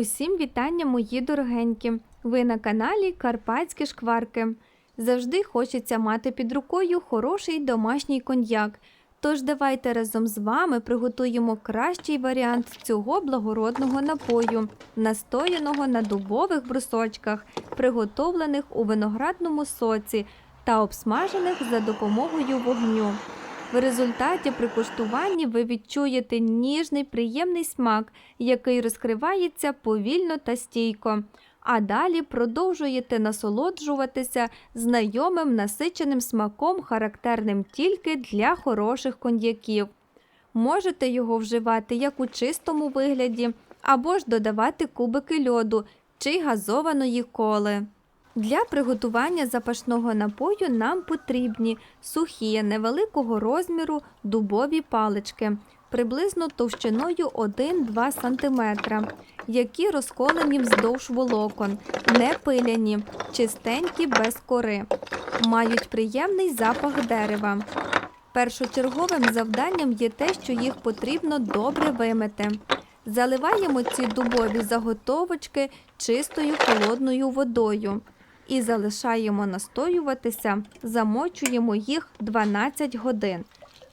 Усім вітання, мої дорогенькі! Ви на каналі Карпатські шкварки. Завжди хочеться мати під рукою хороший домашній коньяк. Тож давайте разом з вами приготуємо кращий варіант цього благородного напою, настояного на дубових брусочках, приготовлених у виноградному соці та обсмажених за допомогою вогню. В результаті при куштуванні ви відчуєте ніжний приємний смак, який розкривається повільно та стійко. А далі продовжуєте насолоджуватися знайомим насиченим смаком, характерним тільки для хороших коньяків. Можете його вживати як у чистому вигляді, або ж додавати кубики льоду чи газованої коли. Для приготування запашного напою нам потрібні сухі невеликого розміру дубові палички, приблизно товщиною 1-2 см, які розколені вздовж волокон, не пиляні, чистенькі без кори, мають приємний запах дерева. Першочерговим завданням є те, що їх потрібно добре вимити. Заливаємо ці дубові заготовочки чистою холодною водою і залишаємо настоюватися, замочуємо їх 12 годин.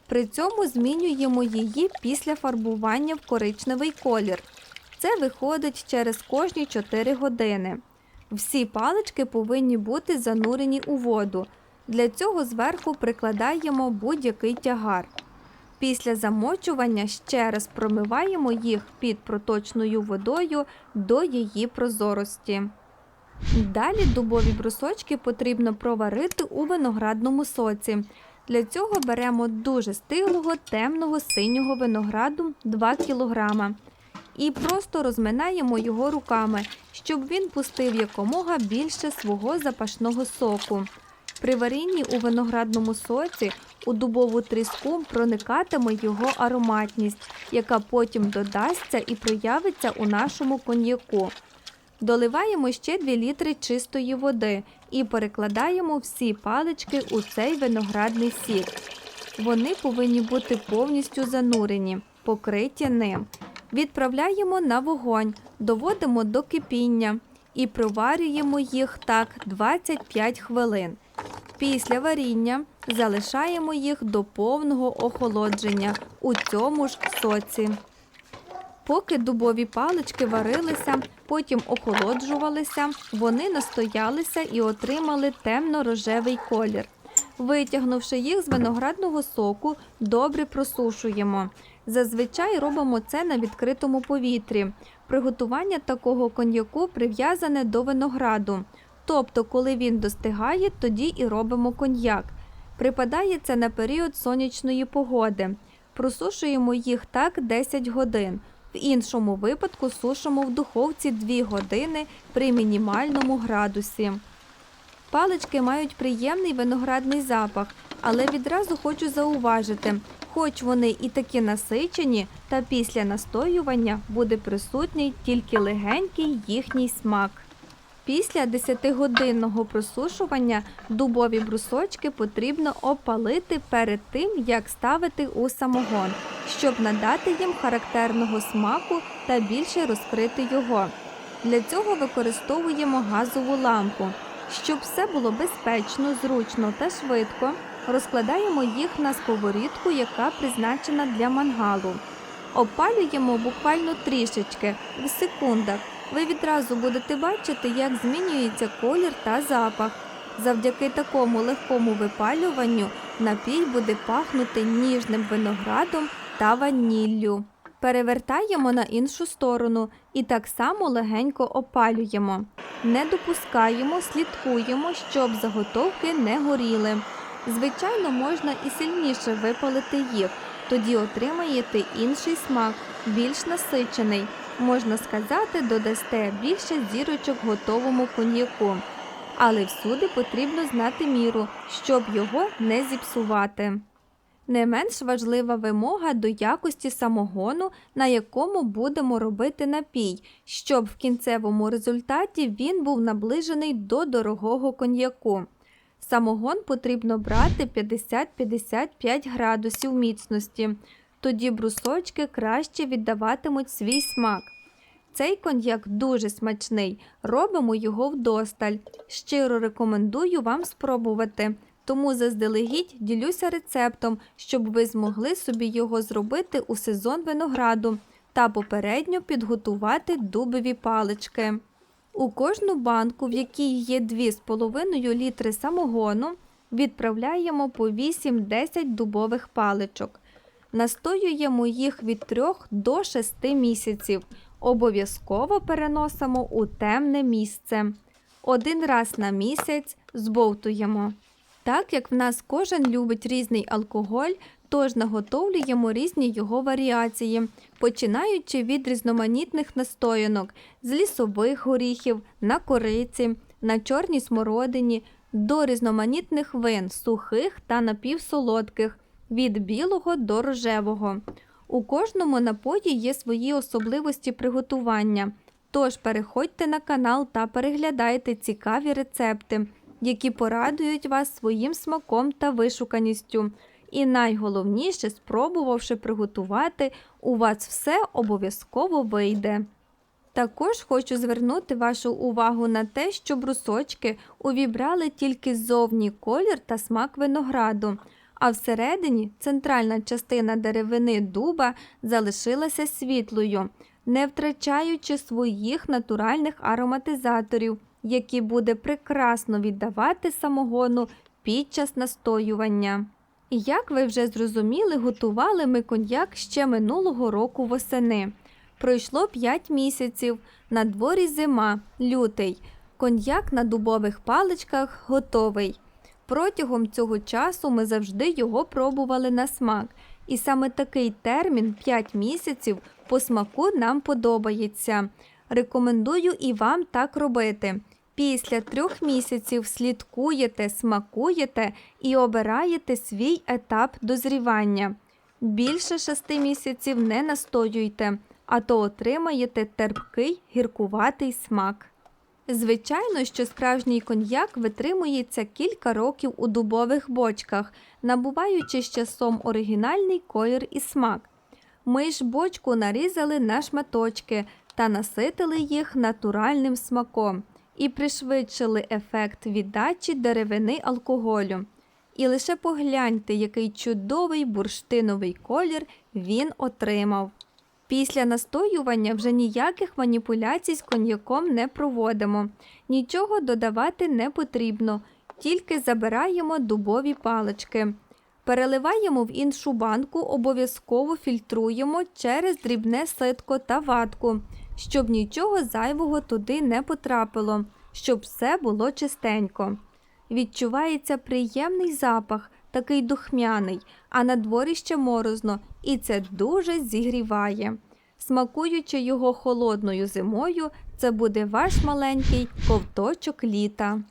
При цьому змінюємо її після фарбування в коричневий колір. Це виходить через кожні 4 години. Всі палички повинні бути занурені у воду. Для цього зверху прикладаємо будь-який тягар. Після замочування ще раз промиваємо їх під проточною водою до її прозорості. Далі дубові брусочки потрібно проварити у виноградному соці. Для цього беремо дуже стиглого темного синього винограду 2 кг і просто розминаємо його руками, щоб він пустив якомога більше свого запашного соку. При варінні у виноградному соці у дубову тріску проникатиме його ароматність, яка потім додасться і проявиться у нашому коньяку. Доливаємо ще 2 літри чистої води і перекладаємо всі палички у цей виноградний сік. Вони повинні бути повністю занурені, покриті ним. Відправляємо на вогонь, доводимо до кипіння і проварюємо їх так 25 хвилин. Після варіння залишаємо їх до повного охолодження у цьому ж соці. Поки дубові палички варилися, потім охолоджувалися, вони настоялися і отримали темно-рожевий колір. Витягнувши їх з виноградного соку, добре просушуємо. Зазвичай робимо це на відкритому повітрі. Приготування такого коньяку прив'язане до винограду. Тобто, коли він достигає, тоді і робимо коньяк. Припадає це на період сонячної погоди. Просушуємо їх так 10 годин. Іншому випадку сушимо в духовці 2 години при мінімальному градусі. Палички мають приємний виноградний запах, але відразу хочу зауважити, хоч вони і такі насичені, та після настоювання буде присутній тільки легенький їхній смак. Після 10-годинного просушування дубові брусочки потрібно опалити перед тим, як ставити у самогон, щоб надати їм характерного смаку та більше розкрити його. Для цього використовуємо газову лампу. Щоб все було безпечно, зручно та швидко, розкладаємо їх на сковорідку, яка призначена для мангалу. Опалюємо буквально трішечки в секундах. Ви відразу будете бачити, як змінюється колір та запах. Завдяки такому легкому випалюванню напій буде пахнути ніжним виноградом та ваніллю. Перевертаємо на іншу сторону і так само легенько опалюємо. Не допускаємо, слідкуємо, щоб заготовки не горіли. Звичайно, можна і сильніше випалити їх, тоді отримаєте інший смак, більш насичений. Можна сказати, додасте більше зірочок готовому коньяку. Але всюди потрібно знати міру, щоб його не зіпсувати. Не менш важлива вимога до якості самогону, на якому будемо робити напій, щоб в кінцевому результаті він був наближений до дорогого коньяку. Самогон потрібно брати 50-55 градусів міцності, тоді брусочки краще віддаватимуть свій смак. Цей коньяк дуже смачний. Робимо його вдосталь. Щиро рекомендую вам спробувати. Тому заздалегідь ділюся рецептом, щоб ви змогли собі його зробити у сезон винограду та попередньо підготувати дубові палички. У кожну банку, в якій є 2,5 літри самогону, відправляємо по 8-10 дубових паличок. Настоюємо їх від 3 до 6 місяців. Обов'язково переносимо у темне місце. Один раз на місяць збовтуємо. Так як в нас кожен любить різний алкоголь, тож наготовлюємо різні його варіації, починаючи від різноманітних настоянок з лісових горіхів, на кориці, на чорній смородині, до різноманітних вин, сухих та напівсолодких, від білого до рожевого. У кожному напої є свої особливості приготування. Тож переходьте на канал та переглядайте цікаві рецепти, які порадують вас своїм смаком та вишуканістю. І найголовніше, спробувавши приготувати, у вас все обов'язково вийде. Також хочу звернути вашу увагу на те, що брусочки увібрали тільки ззовні колір та смак винограду, а всередині центральна частина деревини дуба залишилася світлою, не втрачаючи своїх натуральних ароматизаторів, які буде прекрасно віддавати самогону під час настоювання. І як ви вже зрозуміли, готували ми коньяк ще минулого року восени. Пройшло 5 місяців, на дворі зима, лютий. Коньяк на дубових паличках готовий. Протягом цього часу ми завжди його пробували на смак, і саме такий термін 5 місяців по смаку нам подобається. Рекомендую і вам так робити. Після трьох місяців слідкуєте, смакуєте і обираєте свій етап дозрівання. Більше шести місяців не настоюйте, а то отримаєте терпкий гіркуватий смак. Звичайно, що справжній коньяк витримується кілька років у дубових бочках, набуваючи з часом оригінальний колір і смак. Ми ж бочку нарізали на шматочки та наситили їх натуральним смаком і пришвидшили ефект віддачі деревини алкоголю. І лише погляньте, який чудовий бурштиновий колір він отримав. Після настоювання вже ніяких маніпуляцій з коньяком не проводимо, нічого додавати не потрібно, тільки забираємо дубові палички. Переливаємо в іншу банку, обов'язково фільтруємо через дрібне ситко та ватку, щоб нічого зайвого туди не потрапило, щоб все було чистенько. Відчувається приємний запах, такий духмяний, а на дворі ще морозно, і це дуже зігріває. Смакуючи його холодною зимою, це буде ваш маленький ковточок літа.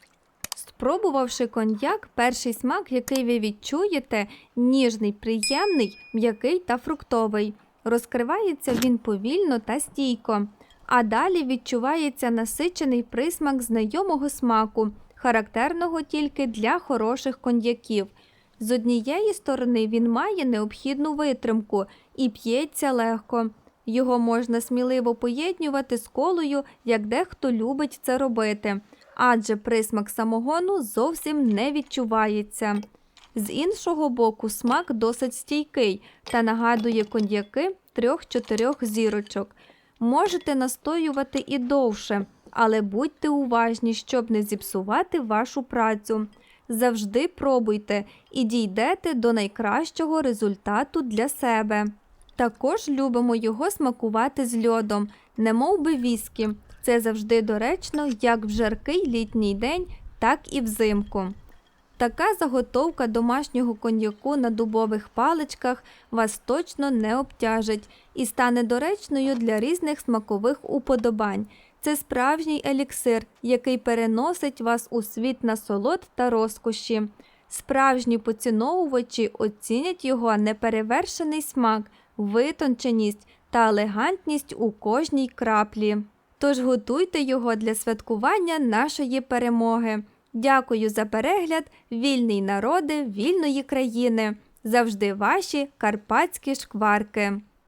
Спробувавши коньяк, перший смак, який ви відчуєте, ніжний, приємний, м'який та фруктовий. Розкривається він повільно та стійко, а далі відчувається насичений присмак знайомого смаку, характерного тільки для хороших коньяків. З однієї сторони він має необхідну витримку і п'ється легко. Його можна сміливо поєднювати з колою, як дехто любить це робити, адже присмак самогону зовсім не відчувається. З іншого боку, смак досить стійкий та нагадує коньяки трьох-чотирьох зірочок. Можете настоювати і довше, але будьте уважні, щоб не зіпсувати вашу працю. Завжди пробуйте і дійдете до найкращого результату для себе. Також любимо його смакувати з льодом, немов би віскі. Це завжди доречно як в жаркий літній день, так і взимку. Така заготовка домашнього коньяку на дубових паличках вас точно не обтяжить і стане доречною для різних смакових уподобань. Це справжній еліксир, який переносить вас у світ насолод та розкоші. Справжні поціновувачі оцінять його неперевершений смак, витонченість та елегантність у кожній краплі. Тож готуйте його для святкування нашої перемоги. Дякую за перегляд, вільний народи вільної країни. Завжди ваші карпатські шкварки.